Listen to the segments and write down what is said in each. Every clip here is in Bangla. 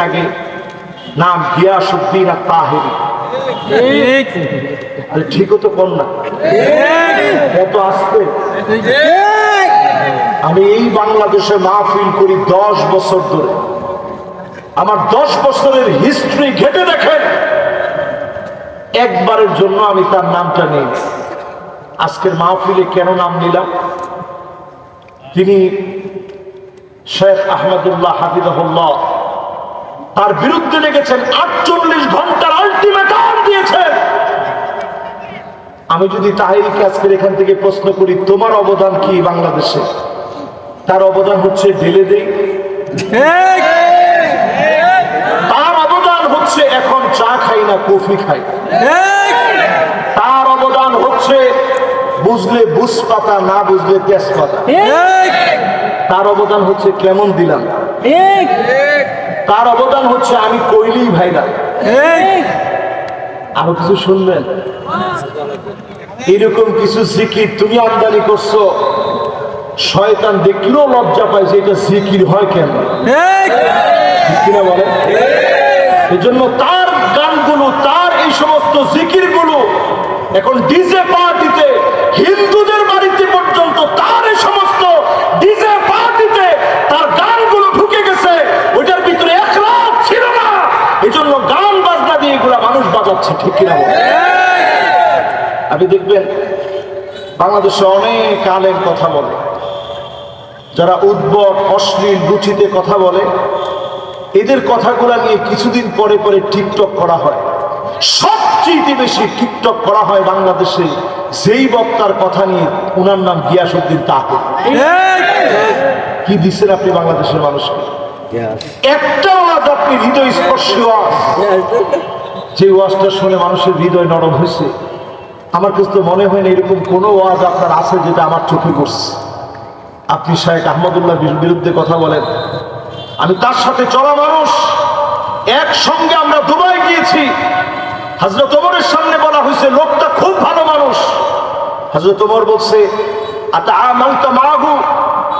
আগে। নাম গিয়াসুদ্দিন আর তাহেরি। ঠিকও তো কর না। এত আসতে। আমি এই বাংলাদেশে মাহফিল করি দশ বছর ধরে। আমার দশ বছরের হিস্ট্রি ঘেটে দেখেন। একবারের জন্য আমি তার নামটা নেই। আজকের মাহফিলে কেন নাম নিলাম? তিনি শেখ আহমদুল্লাহ হাফিজাহুল্লাহ তার বিরুদ্ধে লেগেছেন আটচল্লিশ ঘণ্টার আলটিমেটাম দিয়েছেন আমি যদি তাহিরকে আজকের এখান থেকে প্রশ্ন করি তোমার অবদান কি বাংলাদেশে? তার অবদান হচ্ছে ঢেলে দেই। তার অবদান হচ্ছে এখন চা খাই না কফি খাই। তার অবদান হচ্ছে বুঝলে বুঝ পাতা না বুঝলে তেজপাতা। তার অবদান হচ্ছে কেমন দিলাম। তার অবদান হচ্ছে আমি কইলেই ভাইরা আরও কিছু শুনবেন? এরকম কিছু জিকির তুমি আমদানি করছ শয়তান দেখলেও লজ্জা পায় যে এটা জিকির হয় কেন? কিনা বলে? এজন্য তার গানগুলো তার এই সমস্ত জিকিরগুলো এখন ডিজে বাজাচ্ছে ঠিক কিনা আপনি দেখবেন বাংলাদেশে অনেক আলেম কথা বলে। যারা উদ্ভট অশ্লীল রুচিতে কথা বলে এদের কথাগুলো নিয়ে কিছুদিন পরে পরে টিকটক করা হয়। সবচেয়ে বেশি টিকটক করা হয় বাংলাদেশে যেই বক্তার কথা নিয়ে উনার নাম গিয়াসুদ্দিন তাকে কি দিচ্ছেন আপনি বাংলাদেশের মানুষকে? একটা ওয়াজ আপনি হৃদয় স্পর্শী যে ওয়াজটা শুনে মানুষের হৃদয় নরম হয়েছে, আমার কাছে তো মনে হয় না এরকম কোনো ওয়াজ আপনার আছে যেটা আমার চোখে পড়ছে। আপনি শাহেক আহমদুল্লাহ বিরুদ্ধে কথা বলেন। আমি তার সাথে চলা মানুষ, একসঙ্গে আমরা দুবাই গিয়েছি। হজরত ওমরের সামনে বলা হয়েছে, লোকটা খুব ভালো মানুষ। হাজরত ওমর বলছে মাগু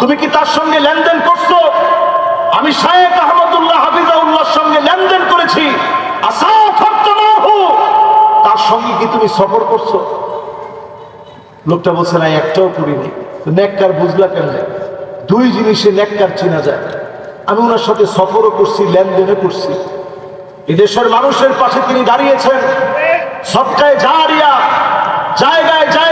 তুমি কি তার সঙ্গে লেনদেন করছ? আমি শাহেক আহমদুল্লাহ হাফিজাউল্লাহর সঙ্গে লেনদেন করেছি আসা ফাত্তামাহু তার সঙ্গে কি তুমি সফর করছ? লোকটা বলছে, না, একটাও করিনি। নেককার বুঝলা কেন দুই জিনিসে নেককার চেনা যায়। আমি ওনার সাথে সফরও করছি, লেনদেনও করছি। এদেশের মানুষের পাশে তিনি দাঁড়িয়েছেন। সবটাই জারিয়া জায়গায় জায়গায়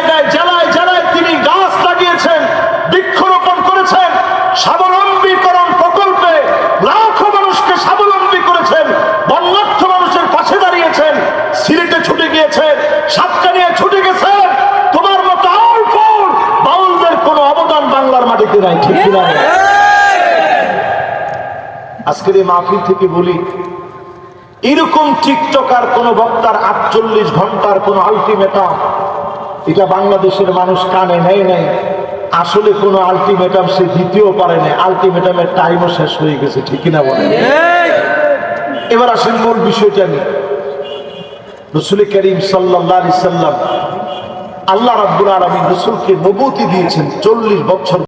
নাই ঠিক কিনা আজকের এই মাহফিল থেকে বলি এরকম টিকটকার কোন বক্তার আটচল্লিশ ঘণ্টার কোন আলটিমেটাম এটা বাংলাদেশের মানুষ কানে নেয় নাই। আসলে কোন আলটিমেটাম সে দিতেও পারে না আলটিমেটামের টাইমও শেষ হয়ে গেছে ঠিক কিনা বলে এবার আসেন মূল বিষয়টা নিয়ে। রসুল করিম সাল্লাহ সাল্লাম আল্লাহ রাব্বুল আলমী রসুলকে নবতি দিয়েছেন চল্লিশ বছর